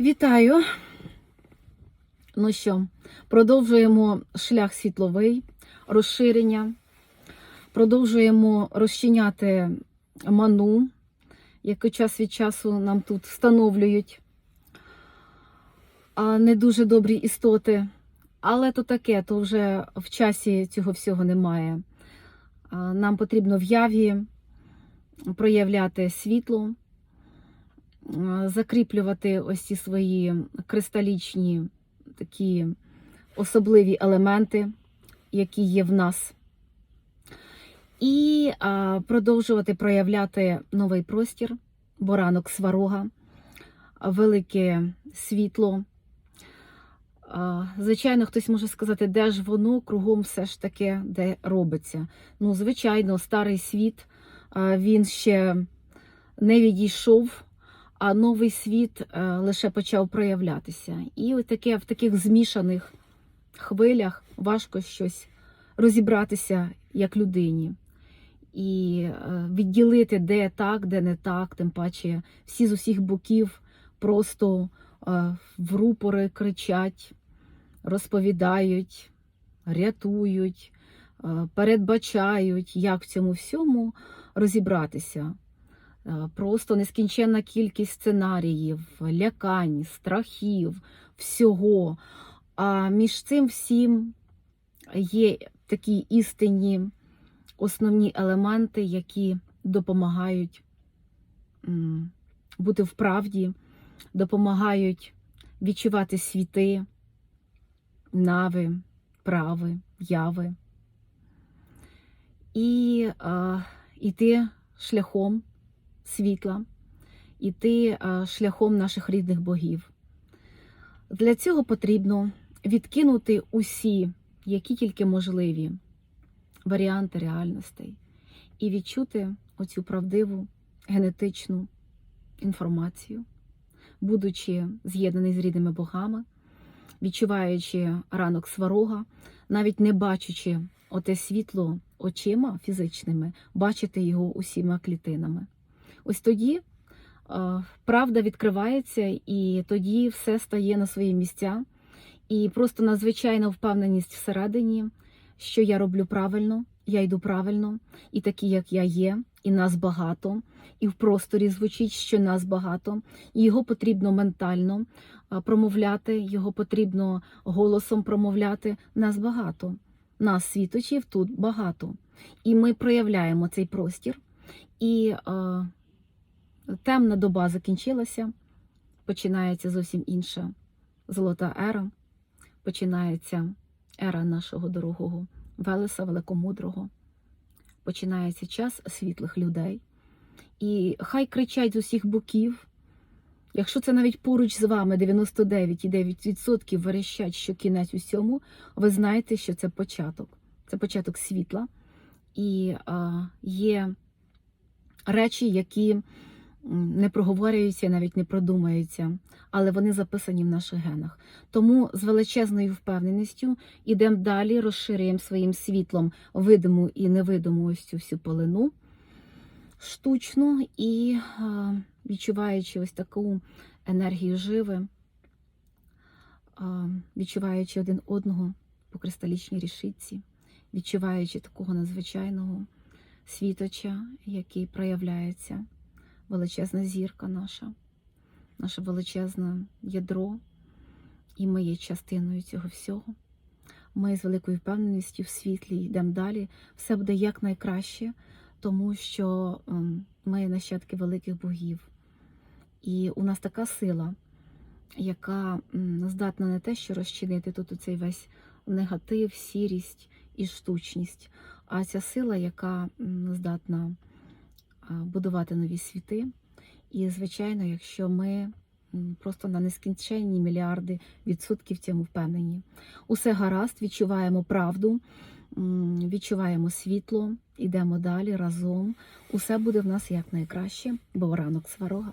Вітаю! Ну що, продовжуємо шлях світловий, розширення, продовжуємо розчиняти ману, яку час від часу нам тут встановлюють. А не дуже добрі істоти. Але то таке, то вже в часі цього всього немає. Нам потрібно в яві проявляти світло, закріплювати ось ці свої кристалічні такі особливі елементи, які є в нас. І а, продовжувати проявляти новий простір, бо ранок сварога, велике світло. А, Звичайно, хтось може сказати, де ж воно кругом все ж таки де робиться. Ну, звичайно, старий світ а, він ще не відійшов, а новий світ лише почав проявлятися. І таке в таких змішаних хвилях важко щось розібратися як людині. І е, відділити, де так, де не так, тим паче всі з усіх боків просто е, в рупори кричать, розповідають, рятують, е, передбачають, як в цьому всьому розібратися. Е, Просто нескінченна кількість сценаріїв, лякань, страхів, всього. А між цим всім є такі істинні основні елементи, які допомагають бути в правді, допомагають відчувати світи, нави, прави, яви. І йти шляхом світла, іти шляхом наших рідних богів. Для цього потрібно відкинути усі, які тільки можливі, варіанти реальностей і відчути оцю правдиву генетичну інформацію, будучи з'єднаний з рідними богами, відчуваючи ранок сварога, навіть не бачачи оте світло очима фізичними, бачити його усіма клітинами. Ось тоді е, правда відкривається, і тоді все стає на свої місця. І просто надзвичайна впевненість всередині, що я роблю правильно, я йду правильно, і такі, як я є, і нас багато, і в просторі звучить, що нас багато, і його потрібно ментально промовляти, його потрібно голосом промовляти. Нас багато. Нас, світочів, тут багато. І ми проявляємо цей простір. І а, темна доба закінчилася, починається зовсім інша золота ера починається ера нашого дорогого Велеса Великомудрого. Починається час світлих людей. І хай кричать з усіх боків. Якщо це навіть поруч з вами 99,9% верещать, що кінець усьому, ви знаєте, що це початок. Це початок світла. І а, є речі, які не проговорюються, навіть не продумаються, але вони записані в наших генах. Тому з величезною впевненістю йдемо далі, розширюємо своїм світлом видиму і невидиму ось цю всю полину штучну і відчуваючи ось таку енергію живи, відчуваючи один одного по кристалічній рішитці, відчуваючи такого надзвичайного світоча, який проявляється величезна зірка наша, наше величезне ядро, і ми є частиною цього всього. Ми з великою впевненістю в світлі йдемо далі. Все буде якнайкраще, тому що ем, ми нащадки великих богів. І у нас така сила, яка здатна не те, що розчинити тут оцей весь негатив, сірість і штучність, а ця сила, яка здатна будувати нові світи. І, звичайно, якщо ми просто на нескінченні мільярди відсотків цьому впевнені, усе гаразд, відчуваємо правду, відчуваємо світло, йдемо далі разом. Усе буде в нас як найкраще, бо ранок сварога.